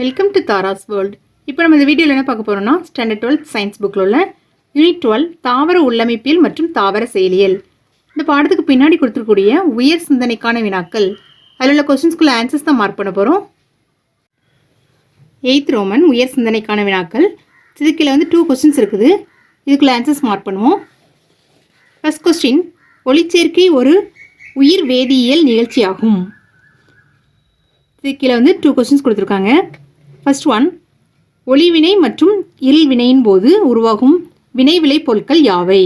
Welcome to Tara's world இப்போ நம்ம இந்த வீடியோவில் என்ன பார்க்க போகிறோம்னா ஸ்டாண்டர்ட் டுவெல் சயின்ஸ் புக்கில் உள்ள யூனிட் டுவெல் தாவர உள்ளமைப்பியல் மற்றும் தாவர செயலியல். இந்த பாடத்துக்கு பின்னாடி கொடுத்துருக்கூடிய உயர் சிந்தனைக்கான வினாக்கள். அதில் உள்ள கொஸ்டின்ஸ்குள்ள ஆன்சர்ஸ் தான் மார்க் பண்ண போகிறோம் எயித் ரோமன் உயர் சிந்தனைக்கான வினாக்கள். இதுக்குள்ள வந்து டூ கொஸ்டின்ஸ் இருக்குது. இதுக்குள்ள ஆன்சர்ஸ் மார்க் பண்ணுவோம். ஃபஸ்ட் கொஸ்டின் ஒளிச்சேர்க்கை ஒரு உயிர் வேதியியல் நிகழ்ச்சியாகும். இது கீழே வந்து டூ கொஸ்டின்ஸ் கொடுத்துருக்காங்க. ஃபர்ஸ்ட் ஒன் ஒளிவினை மற்றும் இருள்வினையின் போது உருவாகும் வினை விளை பொருட்கள் யாவை?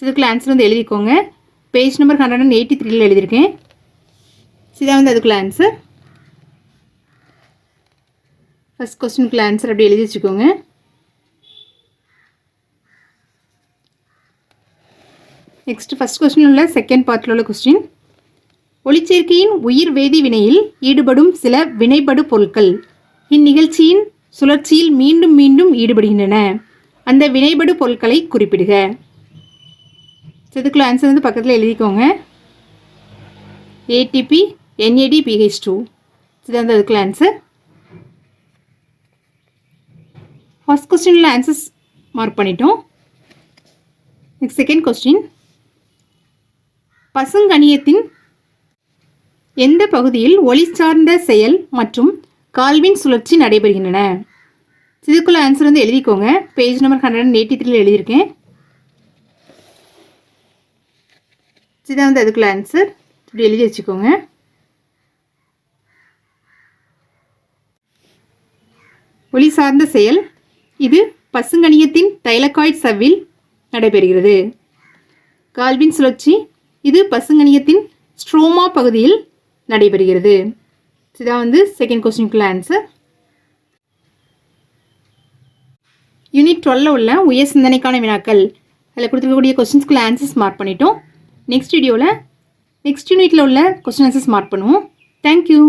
இதுக்குள்ள ஆன்சர் வந்து எழுதிக்கோங்க. Page number hundred and eighty த்ரீல எழுதியிருக்கேன். சிதா இதான் வந்து அதுக்குள்ள ஆன்சர் ஃபஸ்ட் கொஸ்டினுக்குள்ள ஆன்சர் அப்படி எழுதி வச்சுக்கோங்க. நெக்ஸ்ட் ஃபர்ஸ்ட் கொஸ்டின் உள்ள செகண்ட் பார்ட்டில் உள்ள கொஸ்டின் ஒளிச்சேர்க்கையின் உயிர் வேதி வினையில் ஈடுபடும் சில வினைபடு பொருட்கள். இந்நிகழ்ச்சியின் சுழற்சியில் மீண்டும் மீண்டும் ஈடுபடுகின்றன. அந்த வினைபடு பொருட்களை குறிப்பிடுக. So, இதுக்குள்ள ஆன்சர் வந்து பக்கத்தில் எழுதிக்கோங்க. ஏடிபி என்ஏடி பிஹெச் டூ இது அதுக்குள்ள ஆன்சர் ஃபஸ்ட் கொஸ்டினில் ஆன்சர்ஸ் மார்க் பண்ணிட்டோம். நெக்ஸ்ட் செகண்ட் கொஸ்டின் பசுங்கணியத்தின் எந்த பகுதியில் ஒளி சார்ந்த செயல் மற்றும் கால்வின் சுழற்சி நடைபெறுகின்றன. இதுக்குள்ள ஆன்சர் வந்து எழுதிக்கோங்க. Page number hundred and eighty த்ரீல எழுதியிருக்கேன். இதுதான் வந்து அதுக்குள்ள ஆன்சர் இப்படி எழுதி வச்சுக்கோங்க. ஒளி சார்ந்த செயல். இது பசுங்கணியத்தின் தைலக்காய்ட் சவ்வில் நடைபெறுகிறது. கால்வின் சுழற்சி. இது பசுங்கணியத்தின் ஸ்ட்ரோமா பகுதியில் நடைபெறுகிறது. இதான் வந்து செகண்ட் கொஸ்டினுக்குள்ள ஆன்சர் யூனிட் டுவெல்ல உள்ள உயர் சிந்தனைக்கான வினாக்கள். அதில் கொடுத்துருக்கக்கூடிய கொஸ்டின்ஸ்குள்ள ஆன்சர்ஸ் மார்க் பண்ணிட்டோம். நெக்ஸ்ட் வீடியோவில் நெக்ஸ்ட் யூனிட்டில் உள்ள கொஸ்டின் ஆன்சர்ஸ் மார்க் பண்ணுவோம். Thank you